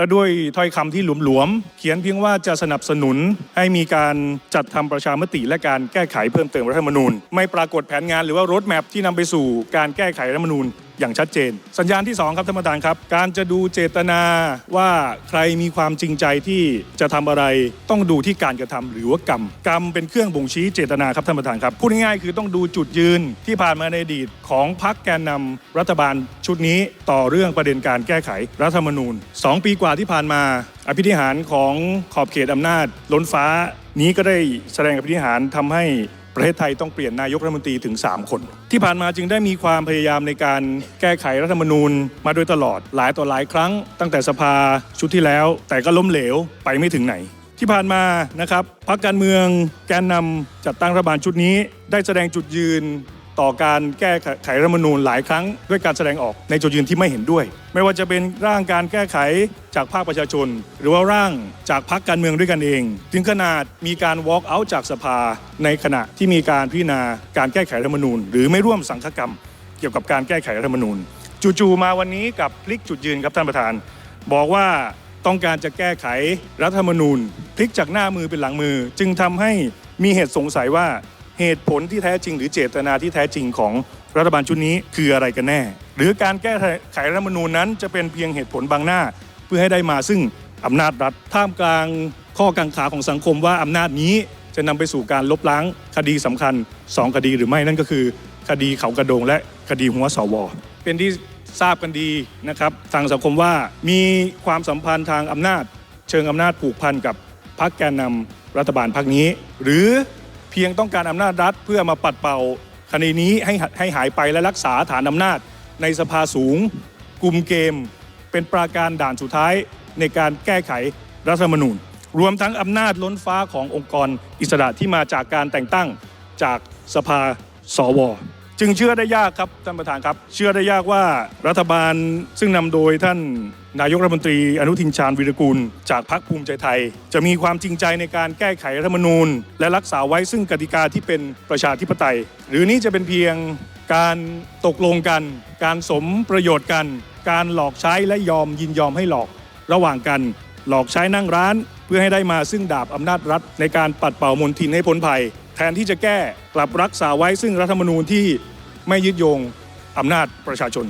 และด้วยถ้อยคำที่หลวมๆ เขียนเพียงว่าจะสนับสนุนให้มีการจัดทำประชามติและการแก้ไขเพิ่มเติมรัฐธรรมนูญ ไม่ปรากฏแผนงานหรือว่ารถแมพที่นำไปสู่การแก้ไขรัฐธรรมนูญ อย่างชัดเจน สัญญาณที่ 2 ครับท่านประธานครับ การจะดูเจตนาว่าใครมีความจริงใจที่จะทำอะไรต้องดูที่การกระทำหรือว่ากรรม กรรมเป็นเครื่องบ่งชี้เจตนาครับท่านประธานครับพูดง่ายๆคือต้องดูจุดยืนที่ผ่านมาในอดีตของพรรคแกนนำรัฐบาลชุดนี้ต่อเรื่องประเด็นการแก้ไขรัฐธรรมนูญ 2 ปีกว่าที่ผ่านมา อภิธิหารของขอบเขตอำนาจล้นฟ้านี้ก็ได้แสดงอภิธิหารทำให้ ประเทศไทยต้องเปลี่ยนนายกรัฐมนตรีถึง 3 คน ที่ผ่านมาจึงได้มีความพยายามในการแก้ไขรัฐธรรมนูญ มาโดยตลอดหลายต่อหลายครั้ง ตั้งแต่สภาชุดที่แล้ว แต่ก็ล้มเหลวไปไม่ถึงไหน ที่ผ่านมานะครับพรรคการเมืองแกนนำจัดตั้งรัฐบาลชุดนี้ ได้แสดงจุดยืน ต่อการแก้ไขรัฐธรรมนูญหลายครั้งด้วยการแสดงออกในจุดยืนที่ไม่เห็นด้วย ไม่ว่าจะเป็นร่างการแก้ไขจากภาคประชาชน หรือว่าร่างจากพรรคการเมืองด้วยกันเอง ถึงขนาดมีการ walk out จากสภา ในขณะที่มีการพิจารณาการแก้ไขรัฐธรรมนูญ หรือไม่ร่วมสังฆกรรม เกี่ยวกับการแก้ไขรัฐธรรมนูญ จู่ๆมาวันนี้กับพลิกจุดยืนครับท่านประธาน บอกว่าต้องการจะแก้ไขรัฐธรรมนูญ พลิกจากหน้ามือเป็นหลังมือ จึงทำให้มีเหตุสงสัยว่า เหตุผลที่แท้จริง หรือเจตนาที่แท้จริงของรัฐบาลชุดนี้คืออะไรกันแน่ หรือการแก้ไขรัฐธรรมนูญนั้นจะเป็นเพียงเหตุผลบางหน้า เพื่อให้ได้มาซึ่งอำนาจรัฐท่ามกลางข้อกังขาของสังคมว่าอำนาจนี้จะนำไปสู่การลบล้างคดีสำคัญ 2 คดีหรือไม่นั่นก็คือ คดีเขากระโดงและคดีหัวสว เป็นที่ทราบกันดีนะครับทางสังคมว่ามีความสัมพันธ์ทางอำนาจ เชิงอำนาจผูกพันกับพรรคแกนนำรัฐบาลพรรคนี้ หรือ เพียงต้องการอำนาจรัฐ เพื่อมาปัดเป่าคดีนี้ให้ให้หายไปและรักษาฐานอำนาจ ในสภาสูงกลุ่มเกม เป็นปราการด่านสุดท้ายในการแก้ไขรัฐธรรมนูญ รวมทั้งอำนาจล้นฟ้าขององค์กรอิสระที่มาจากการแต่งตั้งจากสภาสว จึงเชื่อได้ยากครับท่านประธานครับ เชื่อได้ยากว่ารัฐบาลซึ่งนำโดยท่านนายกรัฐมนตรีอนุทินชาญวิรกูล จากพรรคภูมิใจไทย จะมีความจริงใจในการแก้ไขรัฐธรรมนูญ และรักษาไว้ซึ่งกติกาที่เป็นประชาธิปไตย หรือนี่จะเป็นเพียงการตกลงกัน การสมประโยชน์กัน การหลอกใช้และยอมยินยอมให้หลอกระหว่างกัน หลอกใช้นั่งร้าน เพื่อให้ได้มาซึ่งดาบอำนาจรัฐในการปัดเป่ามนทินให้พ้นภัย ทนที่จะแก้กลับรักษาไว้ซึ่งรัฐธรรมนูญที่ไม่ยึดโยงอำนาจประชาชน